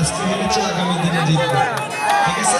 আজকে হেরেছে আগামী দিনে জিতবে। ঠিক আছে?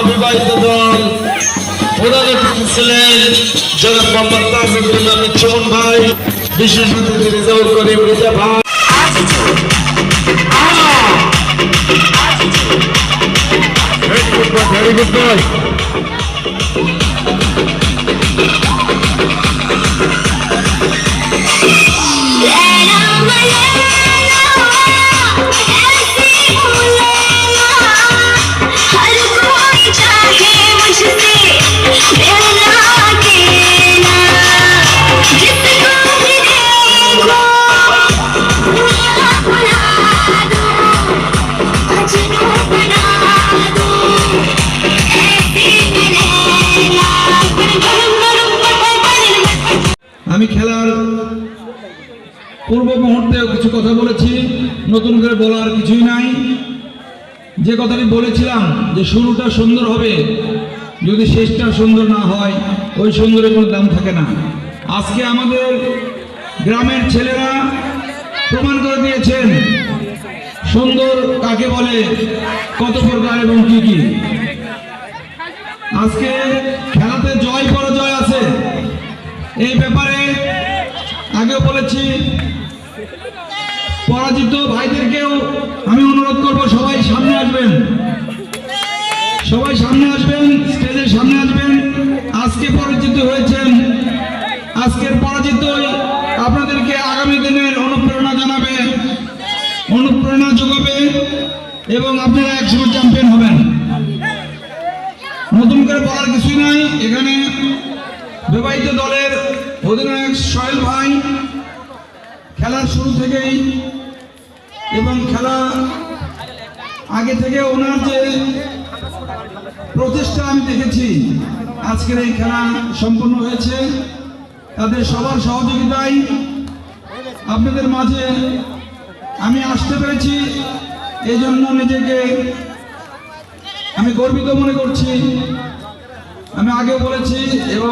অবিবাহিত দল প্রধান ছিলেন জনাব মোহাম্মদ তাজুদ্দিন আহমেদ চমন ভাই বিশেষ অতিথি রিজার্ভ করিম রিজা ভাই very good boy Yeah, I'm আমি খেলার পূর্ব মুহূর্তেও কিছু কথা বলেছি। নতুন করে বলার কিছুই নাই। যে কথাটি বলেছিলাম যে শুরুটা সুন্দর হবে, যদি শেষটা সুন্দর না হয়, ওই সুন্দরের কোনো দাম থাকে না। আজকে আমাদের গ্রামের ছেলেরা প্রমাণ করে দিয়েছেন, সুন্দর কাকে বলে, কত প্রকার এবং কি কি। আজকে এই ব্যাপারে আগেও বলেছি, পরাজিত ভাইদেরকেও আমি অনুরোধ করব, সবাই সামনে আসবেন। সবাই সামনে আসবেন, স্টেজের সামনে আসবেন। আজকে পরাজিত হয়েছেন। আজকের পরাজিতই আপনাদেরকে আগামী দিনের অনুপ্রেরণা জানাবে, অনুপ্রেরণা যোগাবে এবং আপনারা একসময় চ্যাম্পিয়ন হবেন। নতুন করে বলার কিছুই নাই, এখানে বিবাহিত দলের অধিনায়ক সোহেল ভাই খেলার শুরু থেকেই এবং খেলা আগে থেকে ওনার যে প্রচেষ্টা আমি দেখেছি, আজকের এই খেলা সম্পন্ন হয়েছে। তাদের সবার সহযোগিতায় আপনাদের মাঝে আমি আসতে পেরেছি এই জন্য নিজেকে আমি গর্বিত মনে করছি। আমি আগেও বলেছি এবং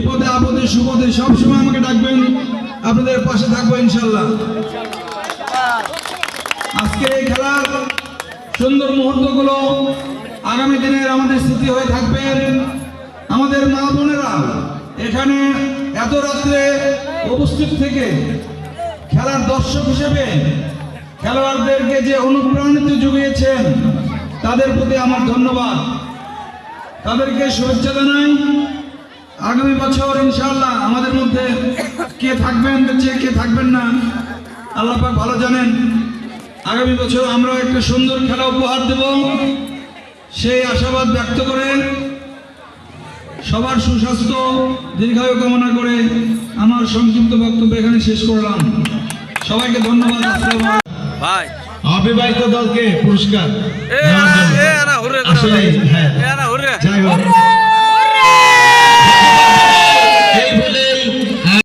বিপদে, আপদে, সুপদে সব সময় আমাকে ডাকবেন। আপনাদের পাশে থাকব ইনশাল্লাহ। আজকের এই খেলার সুন্দর মুহূর্তগুলো আগামী দিনের আমাদের স্মৃতি হয়ে থাকবে। আমাদের মা বোনেরা এখানে এত রাত্রে উপস্থিত থেকে খেলার দর্শক হিসেবে খেলোয়াড়দেরকে যে অনুপ্রাণিত জুগিয়েছেন, তাদের প্রতি আমার ধন্যবাদ। তাদেরকে শুভেচ্ছা জানাই। আগামী বছর ইনশাল্লাহ আমাদের মধ্যে কে থাকবেন বেঁচে কে থাকবেন না আল্লাহ পাক ভালো জানেন। আগামী বছর আমরা একটা সুন্দর খেলা উপহার দেব। সেই আশাবাদ ব্যক্ত করে সবার সুস্বাস্থ্য দীর্ঘায়ু কামনা করে আমার সংক্ষিপ্ত বক্তব্য এখানে শেষ করলাম। সবাইকে ধন্যবাদ। ভাই। অবিবাহিত দলকে পুরস্কার আসলে হ্যাঁ। যাই হোক।